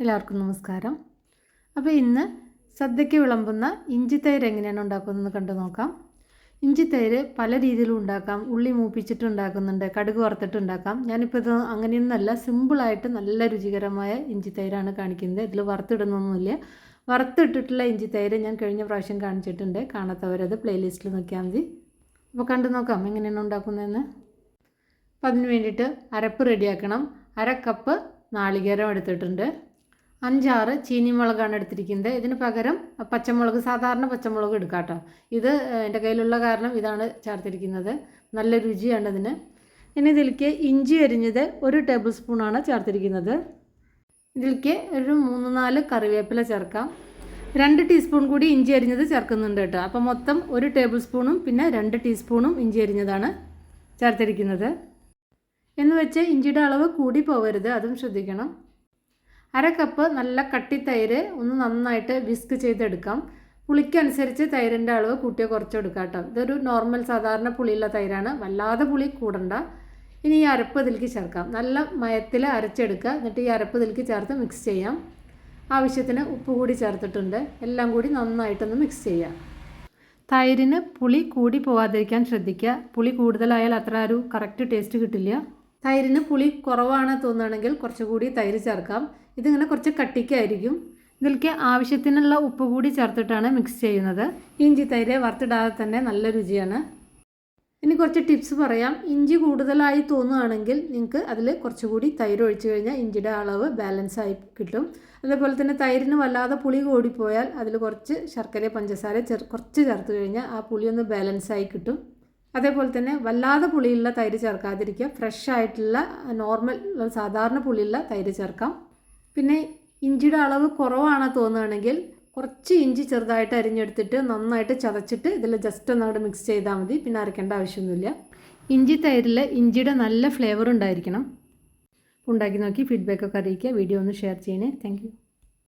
എല്ലാവർക്കും നമസ്കാരം. അപ്പോൾ ഇന്ന് സദ്യയ്ക്ക് വിളമ്പുന്ന ഇഞ്ചിത്തൈര് എങ്ങനെയാണ് ഉണ്ടാക്കുന്നതെന്ന് കണ്ടു നോക്കാം. ഇഞ്ചിത്തൈര് പല രീതിയിലും ഉണ്ടാക്കാം. ഉള്ളി മൂപ്പിച്ചിട്ട് ഉണ്ടാക്കുന്നുണ്ട് കടുക് വറുത്തിട്ട് ഉണ്ടാക്കാം ഞാനിപ്പോൾ ഇത് അങ്ങനെയൊന്നുമല്ല സിമ്പിളായിട്ട് നല്ല രുചികരമായ ഇഞ്ചി തൈരാണ് കാണിക്കുന്നത്. ഇതിൽ വറുത്തിടുന്നൊന്നുമില്ല. വറുത്തിട്ടിട്ടുള്ള ഇഞ്ചി തൈര് ഞാൻ കഴിഞ്ഞ പ്രാവശ്യം കാണിച്ചിട്ടുണ്ട്. കാണാത്തവരത് പ്ലേലിസ്റ്റിൽ നോക്കിയാൽ മതി. അപ്പോൾ കണ്ടു നോക്കാം എങ്ങനെയാണ് ഉണ്ടാക്കുന്നതെന്ന്. അപ്പോൾ അതിന് വേണ്ടിയിട്ട് അരപ്പ് റെഡിയാക്കണം. അര കപ്പ് നാളികേരം എടുത്തിട്ടുണ്ട്. അഞ്ചാറ് ചീനിമുളകാണ് എടുത്തിരിക്കുന്നത്. ഇതിന് പകരം പച്ചമുളക് സാധാരണ പച്ചമുളക് എടുക്കാം കേട്ടോ. ഇത് എന്റെ കയ്യിലുള്ള കാരണം ഇതാണ് ചേർത്തിരിക്കുന്നത്. നല്ല രുചിയാണ് ഇതിന്. ഇനി ഇതിലേക്ക് ഇഞ്ചി അരിഞ്ഞത് ഒരു ടേബിൾ സ്പൂണാണ് ചേർത്തിരിക്കുന്നത്. ഇതിലേക്ക് ഒരു മൂന്ന് നാല് കറിവേപ്പില ചേർക്കാം. രണ്ട് ടീസ്പൂൺ കൂടി ഇഞ്ചി അരിഞ്ഞത് ചേർക്കുന്നുണ്ട് കേട്ടോ. അപ്പോൾ മൊത്തം ഒരു ടേബിൾ സ്പൂണും പിന്നെ രണ്ട് ടീസ്പൂണും ഇഞ്ചി അരിഞ്ഞതാണ് ചേർത്തിരിക്കുന്നത്. എന്ന് വെച്ച് ഇഞ്ചിയുടെ അളവ് കൂടി പോകരുത് അതും ശ്രദ്ധിക്കണം. അര കപ്പ് നല്ല കട്ടി തൈര് ഒന്ന് നന്നായിട്ട് വിസ്ക് ചെയ്തെടുക്കാം. പുളിക്കനുസരിച്ച് തൈരിന്റെ അളവ് കൂട്ടിയോ കുറച്ചോ എടുക്കാം കേട്ടോ. ഇതൊരു നോർമൽ സാധാരണ പുളിയുള്ള തൈരാണ്. വല്ലാതെ പുളി കൂടണ്ട. ഇനി ഈ അരപ്പ് ഇതിലേക്ക് ചേർക്കാം. നല്ല മയത്തിൽ അരച്ചെടുക്കുക. എന്നിട്ട് ഈ അരപ്പ് ഇതിലേക്ക് ചേർത്ത് മിക്സ് ചെയ്യാം. ആവശ്യത്തിന് ഉപ്പ് കൂടി ചേർത്തിട്ടുണ്ട്. എല്ലാം കൂടി നന്നായിട്ടൊന്ന് മിക്സ് ചെയ്യാം. തൈരിന് പുളി കൂടി പോവാതിരിക്കാൻ ശ്രദ്ധിക്കുക. പുളി കൂടുതലായാൽ അത്ര ഒരു കറക്റ്റ് ടേസ്റ്റ് കിട്ടില്ല. തൈരിന് പുളി കുറവാണ് തോന്നുകയാണെങ്കിൽ കുറച്ചുകൂടി തൈര് ചേർക്കാം. ഇതിങ്ങനെ കുറച്ച് കട്ടിക്കായിരിക്കും. ഇതിലേക്ക് ആവശ്യത്തിനുള്ള ഉപ്പ് കൂടി ചേർത്തിട്ടാണ് മിക്സ് ചെയ്യുന്നത്. ഇഞ്ചി തൈര് വറുത്തിടാതെ തന്നെ നല്ല രുചിയാണ്. ഇനി കുറച്ച് ടിപ്സ് പറയാം. ഇഞ്ചി കൂടുതലായി തോന്നുകയാണെങ്കിൽ നിങ്ങൾക്ക് അതിൽ കുറച്ചുകൂടി തൈര് ഒഴിച്ചു കഴിഞ്ഞാൽ ഇഞ്ചിയുടെ അളവ് ബാലൻസ് ആയി കിട്ടും. അതേപോലെ തന്നെ തൈരിന് വല്ലാതെ പുളി കൂടിപ്പോയാൽ അതിൽ കുറച്ച് ശർക്കര പഞ്ചസാര കുറച്ച് ചേർത്ത് കഴിഞ്ഞാൽ ആ പുളി ഒന്ന് ബാലൻസ് ആയി കിട്ടും. അതേപോലെ തന്നെ വല്ലാതെ പുളിയുള്ള തൈര് ചേർക്കാതിരിക്കുക. ഫ്രഷ് ആയിട്ടുള്ള നോർമൽ സാധാരണ പുളിയുള്ള തൈര് ചേർക്കാം. പിന്നെ ഇഞ്ചിയുടെ അളവ് കുറവാണ് തോന്നുകയാണെങ്കിൽ കുറച്ച് ഇഞ്ചി ചെറുതായിട്ട് അരിഞ്ഞെടുത്തിട്ട് നന്നായിട്ട് ചതച്ചിട്ട് ഇതിൽ ജസ്റ്റ് ഒന്ന് അവിടെ മിക്സ് ചെയ്താൽ മതി. പിന്നെ അരക്കേണ്ട ആവശ്യമൊന്നുമില്ല. ഇഞ്ചി തൈരിൽ ഇഞ്ചിയുടെ നല്ല ഫ്ലേവർ ഉണ്ടായിരിക്കണം. ഉണ്ടാക്കി നോക്കി ഫീഡ്ബാക്കൊക്കെ അറിയിക്കുക. വീഡിയോ ഒന്ന് ഷെയർ ചെയ്യണേ. താങ്ക്